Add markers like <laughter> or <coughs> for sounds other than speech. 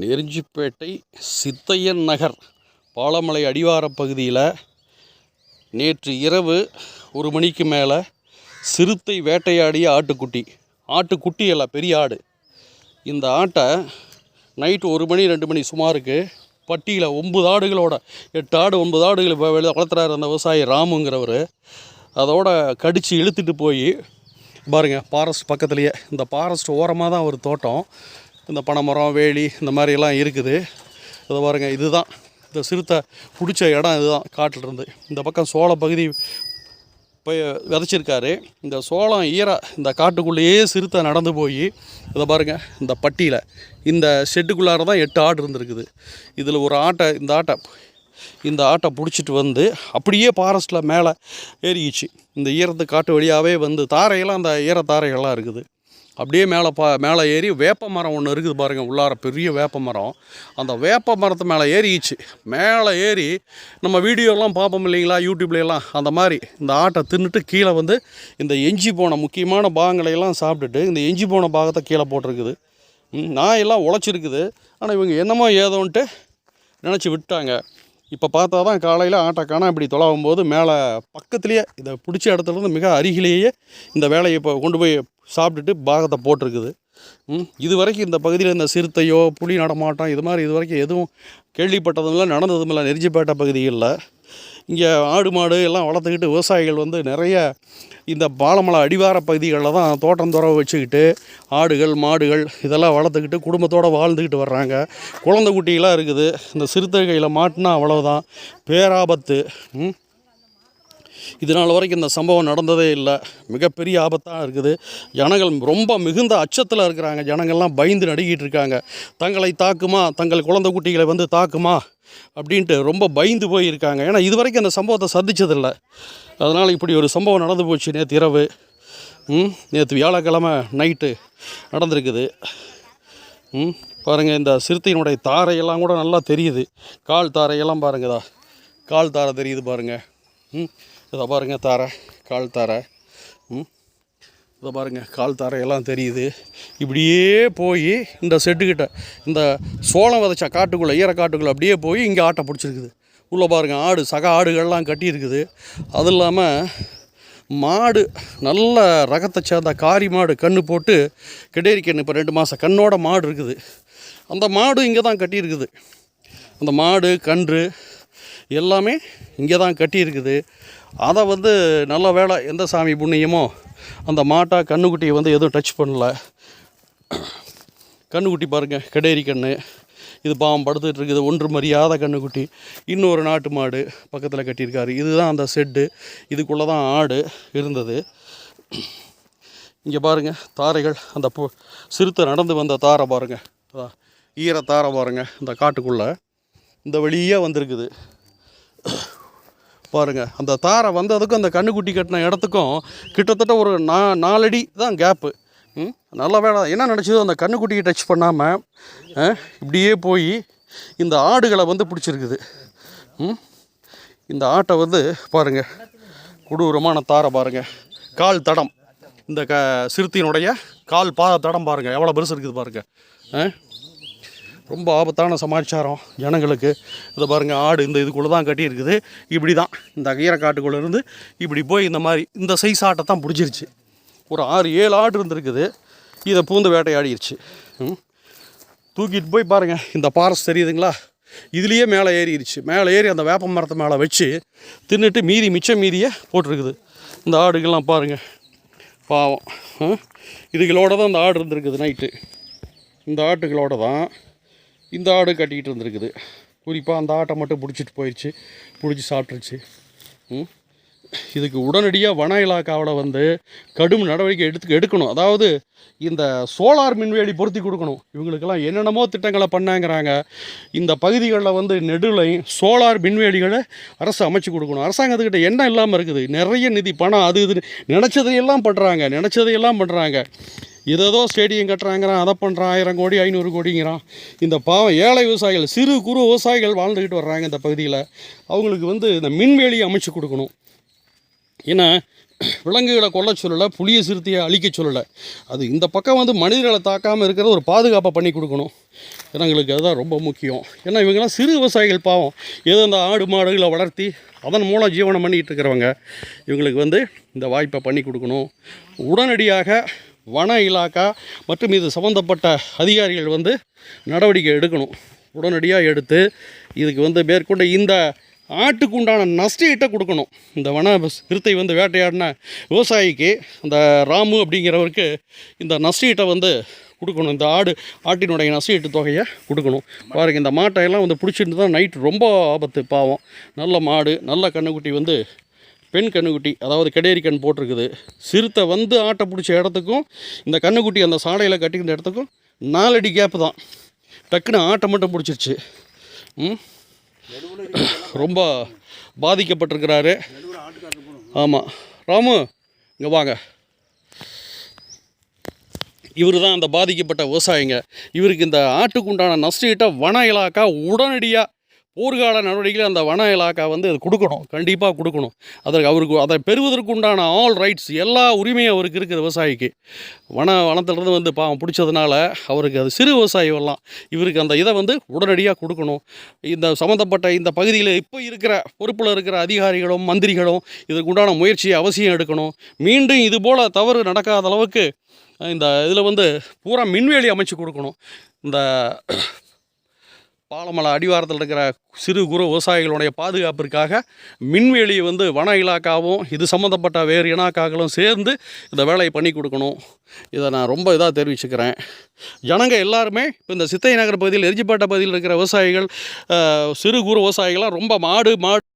நெருஞ்சிப்பேட்டை சித்தையன் நகர் பாலமலை அடிவாரப் பகுதியில் நேற்று இரவு ஒரு மணிக்கு மேலே சிறுத்தை வேட்டையாடிய ஆட்டுக்குட்டி. ஆட்டுக்குட்டி அல்ல பெரிய ஆடு. இந்த ஆட்டை நைட்டு ஒரு மணி ரெண்டு மணி சுமாருக்கு பட்டியில் ஒம்பது ஆடுகளோட எட்டு ஆடு ஒன்பது ஆடுகள் இப்போ வளர்த்துறாரு அந்த விவசாயி ராமுங்கிறவர். அதோட கடித்து இழுத்துட்டு போய் பாருங்கள் ஃபாரஸ்ட் பக்கத்துலேயே. இந்த ஃபாரஸ்ட் ஓரமாக தான் ஒரு தோட்டம். இந்த பனைமரம் வேலி இந்த மாதிரியெல்லாம் இருக்குது. இதை பாருங்க இதுதான். இந்த சிறுத்தை பிடிச்ச இடம் இதுதான் காட்டிலிருந்து. இந்த பக்கம் சோள பகுதி போய் விதைச்சிருக்காரு. இந்த சோளம் ஈர இந்த காட்டுக்குள்ளேயே சிறுத்தை நடந்து போய் இதை பாருங்கள் இந்த பட்டியில் இந்த ஷெட்டுக்குள்ளார தான் எட்டு ஆடு இருந்திருக்குது. இதில் ஒரு ஆட்டை இந்த ஆட்டை இந்த ஆட்டை பிடிச்சிட்டு வந்து அப்படியே ஃபாரஸ்ட்டில் மேலே ஏறிக்கிச்சு இந்த ஈரத்து காட்டு வழியாகவே வந்து தாரையெல்லாம் அந்த ஈர தாரைகள்லாம் இருக்குது. அப்படியே மேலே பா மேலே ஏறி வேப்ப மரம் ஒன்று இருக்குது பாருங்கள் உள்ளார பெரிய வேப்ப மரம். அந்த வேப்ப மரத்து மேலே ஏறிச்சு மேலே ஏறி நம்ம வீடியோலாம் பார்ப்போம் இல்லைங்களா யூடியூப்லையெல்லாம் அந்த மாதிரி இந்த ஆட்டை தின்னுட்டு கீழே வந்து இந்த எஞ்சி போன முக்கியமான பாகங்களை எல்லாம் சாப்பிட்டுட்டு இந்த எஞ்சி போன பாகத்தை கீழே போட்டிருக்குது. நான் எல்லாம் உழைச்சிருக்குது. ஆனால் இவங்க என்னமோ ஏதோன்ட்டு நினச்சி விட்டாங்க இப்போ பார்த்தா தான் காலையில் ஆட்டை இப்படி தொலாவும் போது மேலே பக்கத்துலேயே இதை பிடிச்ச இடத்துலருந்து மிக அருகிலேயே இந்த வேலையை இப்போ கொண்டு போய் சாப்பிட்டுட்டு பாகத்தை போட்டிருக்குது. இது வரைக்கும் இந்த பகுதியில் இந்த சிறுத்தையோ புலி நடமாட்டம் இது மாதிரி இது வரைக்கும் எதுவும் கேள்விப்பட்டதும் இல்லை நடந்ததும் இல்லை பகுதிகளில். இங்கே ஆடு மாடு எல்லாம் வளர்த்துக்கிட்டு விவசாயிகள் வந்து நிறைய இந்த பாலமலை அடிவார பகுதிகளில் தான் தோட்டம் துறவு வச்சுக்கிட்டு ஆடுகள் மாடுகள் இதெல்லாம் வளர்த்துக்கிட்டு குடும்பத்தோடு வாழ்ந்துக்கிட்டு வர்றாங்க. குழந்தை குட்டியெல்லாம் இருக்குது. இந்த சிறுத்தை கையில் மாட்டினா அவ்வளோதான் பேராபத்து இது நாள் வரைக்கும் இந்த சம்பவம் நடந்ததே இல்லை. மிகப்பெரிய ஆபத்தாக இருக்குது. ஜனங்கள் ரொம்ப மிகுந்த அச்சத்தில் இருக்கிறாங்க. ஜனங்கள்லாம் பயந்து நடுக்கிட்டு இருக்காங்க. தங்களை தாக்குமா? தங்கள் குழந்தை குட்டிகளை வந்து தாக்குமா? அப்படின்ட்டு ரொம்ப பயந்து போயிருக்காங்க. ஏன்னா இது வரைக்கும் அந்த சம்பவத்தை சந்திச்சதில்லை. அதனால் இப்படி ஒரு சம்பவம் நடந்து போச்சு நேற்று இரவு. ம் நேற்று வியாழக்கிழமை நைட்டு நடந்திருக்குது. ம் பாருங்கள் இந்த சிறுத்தையினுடைய தாரையெல்லாம் கூட நல்லா தெரியுது. கால் தாரையெல்லாம் பாருங்கதா கால் தாரை தெரியுது பாருங்கள் ம் இதை பாருங்கள் தாரை கால் தாரை. ம் இதை பாருங்கள் கால் தரையெல்லாம் தெரியுது. இப்படியே போய் இந்த செட்டுக்கிட்ட இந்த சோளம் விதைச்ச காட்டுக்குள்ளே ஈர காட்டுக்குள்ளே அப்படியே போய் இங்கே ஆட்டை பிடிச்சிருக்குது. உள்ளே பாருங்கள் ஆடு சக ஆடுகள்லாம் கட்டியிருக்குது. அது இல்லாமல் மாடு நல்ல ரகத்தை சேர்ந்த காரி மாடு கன்று போட்டு கிடேரி கன்று இப்போ ரெண்டு மாதம் கண்ணோட மாடு இருக்குது. அந்த மாடு இங்கே தான் கட்டியிருக்குது. அந்த மாடு கன்று எல்லாமே இங்கே தான் கட்டியிருக்குது. அதை வந்து நல்ல வேலை எந்த சாமி புண்ணியமோ அந்த மாட்டா கண்ணுக்குட்டியை வந்து எதுவும் டச் பண்ணல. கண்ணுக்குட்டி பாருங்கள் கடேரி கண்ணு. இது பாவம் படுத்துட்டு இருக்குது ஒன்று மரியாத கண்ணுக்குட்டி. இன்னொரு நாட்டு மாடு பக்கத்தில் கட்டியிருக்காரு. இதுதான் அந்த செட்டு இதுக்குள்ளே தான் ஆடு இருந்தது. இங்கே பாருங்கள் தாரைகள் அந்த பு சிறுத்தை நடந்து வந்த தாரை பாருங்கள் அதான் ஈர தாரை பாருங்கள் இந்த காட்டுக்குள்ளே. இந்த வழியாக வந்திருக்குது. பாருங்கள் அந்த தாரை வந்ததுக்கும் அந்த கண்ணுக்குட்டி கட்டின இடத்துக்கும் கிட்டத்தட்ட ஒரு நா நாலடி தான் கேப்பு ம் நல்ல வேலை. என்ன நினச்சதோ அந்த கண்ணுக்குட்டியை டச் பண்ணாமல் இப்படியே போய் இந்த ஆடுகளை வந்து பிடிச்சிருக்குது. ம் இந்த ஆட்டை வந்து பாருங்கள் கொடூரமான தாரை பாருங்கள் கால் தடம். இந்த க சிறுத்தையினுடைய கால் பா தடம் பாருங்கள் எவ்வளோ பெருசு இருக்குது பாருங்கள் ஆ ரொம்ப ஆபத்தான சமாச்சாரம் ஜனங்களுக்கு. இதை பாருங்கள் ஆடு இந்த இதுக்குள்ளே தான் கட்டியிருக்குது. இப்படி தான் இந்த ஈரக்காட்டுக்குள்ளேருந்து இப்படி போய் இந்த மாதிரி இந்த சைஸ் ஆட்டை தான் பிடிச்சிருச்சு. ஒரு ஆறு ஏழு ஆடு இருந்திருக்குது. இதை பூந்து வேட்டையாடிருச்சு. தூக்கிட்டு போய் பாருங்கள் இந்த பாரஸ் தெரியுதுங்களா? இதுலேயே மேலே ஏறிடுச்சு மேலே ஏறி அந்த வேப்ப மரத்தை மேலே வச்சு தின்னுட்டு மீதி மிச்சம் மீதியை போட்டிருக்குது. இந்த ஆடுகள்லாம் பாருங்கள் பாவம். இதுகளோட தான் இந்த ஆடு இருந்திருக்குது நைட்டு. இந்த ஆட்டுகளோட தான் இந்த ஆடு கட்டிக்கிட்டு இருந்திருக்குது. குறிப்பாக அந்த ஆட்டை மட்டும் பிடிச்சிட்டு போயிடுச்சு பிடிச்சி சாப்பிட்ருச்சு ம்? இதுக்கு உடனடியாக வன இலாக்காவில் வந்து கடும் நடவடிக்கை எடுத்து எடுக்கணும். அதாவது இந்த சோலார் மின்வேலி பொருத்தி கொடுக்கணும். இவங்களுக்கெல்லாம் என்னென்னமோ திட்டங்களை பண்ணாங்கிறாங்க. இந்த பகுதிகளில் வந்து நெடுலையும் சோலார் மின்வேலிகளை அரசு அமைச்சு கொடுக்கணும். அரசாங்கத்துக்கிட்ட என்ன இல்லாமல் இருக்குது. நிறைய நிதி பணம் அது இது நினச்சதையெல்லாம் பண்ணுறாங்க நினச்சதையெல்லாம் பண்ணுறாங்க ஏதோ ஸ்டேடியம் கட்டுறாங்கிறான் அதை பண்ணுறான் ஆயிரம் கோடி ஐநூறு கோடிங்கிறான். இந்த பாவம் ஏழை விவசாயிகள் சிறு குறு விவசாயிகள் வாழ்ந்துக்கிட்டு வர்றாங்க இந்த பகுதியில். அவங்களுக்கு வந்து இந்த மின்வேலியை அமைச்சு கொடுக்கணும். ஏன்னா விலங்குகளை கொல்ல சொல்லலை புளிய சிறுத்தையை அழிக்க சொல்லலை. அது இந்த பக்கம் வந்து மனிதர்களை தாக்காமல் இருக்கிற ஒரு பாதுகாப்பை பண்ணி கொடுக்கணும். ஜனங்களுக்கு அதுதான் ரொம்ப முக்கியம். ஏன்னா இவங்கெல்லாம் சிறு விவசாயிகள் பாவம். ஏதோ இந்த ஆடு மாடுகளை வளர்த்தி அதன் மூலம் ஜீவனம் பண்ணிகிட்டு இருக்கிறவங்க. இவங்களுக்கு வந்து இந்த வாய்ப்பை பண்ணி கொடுக்கணும். உடனடியாக வன இலாக்கா மற்றும் இது சம்மந்தப்பட்ட அதிகாரிகள் வந்து நடவடிக்கை எடுக்கணும். உடனடியாக எடுத்து இதுக்கு வந்து மேற்கொண்டு இந்த ஆட்டுக்கு உண்டான நஷ்டீட்டை கொடுக்கணும். இந்த வன சிறுத்தை வந்து வேட்டையாடின விவசாயிக்கு அந்த ராமு அப்படிங்கிறவருக்கு இந்த நஷ்டீட்டை வந்து கொடுக்கணும். இந்த ஆடு ஆட்டினுடைய நஷ்டஈட்டு தொகையை கொடுக்கணும். பாருங்க இந்த மாட்டை எல்லாம் வந்து பிடிச்சிட்டு தான் நைட்டு ரொம்ப ஆபத்து பாவம். நல்ல மாடு நல்ல கண்ணுக்குட்டி வந்து பெண் கண்ணுக்குட்டி அதாவது கெடேரி கண் போட்டிருக்குது. சிறுத்தை வந்து ஆட்டை பிடிச்ச இடத்துக்கும் இந்த கண்ணுக்குட்டி அந்த சாலையில் கட்டிக்கிற இடத்துக்கும் நாலடி கேப்பு தான். டக்குன்னு ஆட்டை மட்டும் பிடிச்சிருச்சு. ம்? <coughs> ரொம்ப பாதிக்கப்பட்டிருக்கிறாரு. ஆமாம் ராமு இங்கே வாங்க. இவர் தான் அந்த பாதிக்கப்பட்ட விவசாயிங்க. இவருக்கு இந்த ஆட்டுக்குண்டான நஷ்ட நஷ்டஈட்டை வன இலாக்கா உடனடியாக போர்க்கால நடவடிக்கையில் அந்த வன இலாக்கா வந்து அது கொடுக்கணும். கண்டிப்பாக கொடுக்கணும். அதற்கு அவருக்கு அதை பெறுவதற்கு உண்டான ஆல் ரைட்ஸ் எல்லா உரிமையும் அவருக்கு இருக்குது விவசாயிக்கு. வன வனத்திலிருந்து வந்து பாவம் பிடிச்சதுனால அவருக்கு அது சிறு விவசாயி வரலாம் இவருக்கு அந்த இதை வந்து உடனடியாக கொடுக்கணும். இந்த சம்மந்தப்பட்ட இந்த பகுதியில் இப்போ இருக்கிற பொறுப்பில் இருக்கிற அதிகாரிகளும் மந்திரிகளும் இதுக்கு உண்டான முயற்சியை அவசியம் எடுக்கணும். மீண்டும் இது போல் தவறு நடக்காத அளவுக்கு இந்த இதில் வந்து பூரா மின்வேலி அமைச்சு கொடுக்கணும். இந்த பாலமலை அடிவாரத்தில் இருக்கிற சிறு குறு விவசாயிகளுடைய பாதுகாப்பிற்காக மின்வேலியை வந்து வன இலாக்காவும் இது சம்மந்தப்பட்ட வேறு இனாக்காக்களும் சேர்ந்து இந்த வேலையை பண்ணி கொடுக்கணும். இதை நான் ரொம்ப இதாக தெரிவிச்சுக்கிறேன். ஜனங்க எல்லாருமே இப்போ இந்த சித்தை நகர் பகுதியில் எரிஞ்சிப்பேட்டை பகுதியில் இருக்கிற விவசாயிகள் சிறு குறு விவசாயிகள்லாம் ரொம்ப மாடு மாடு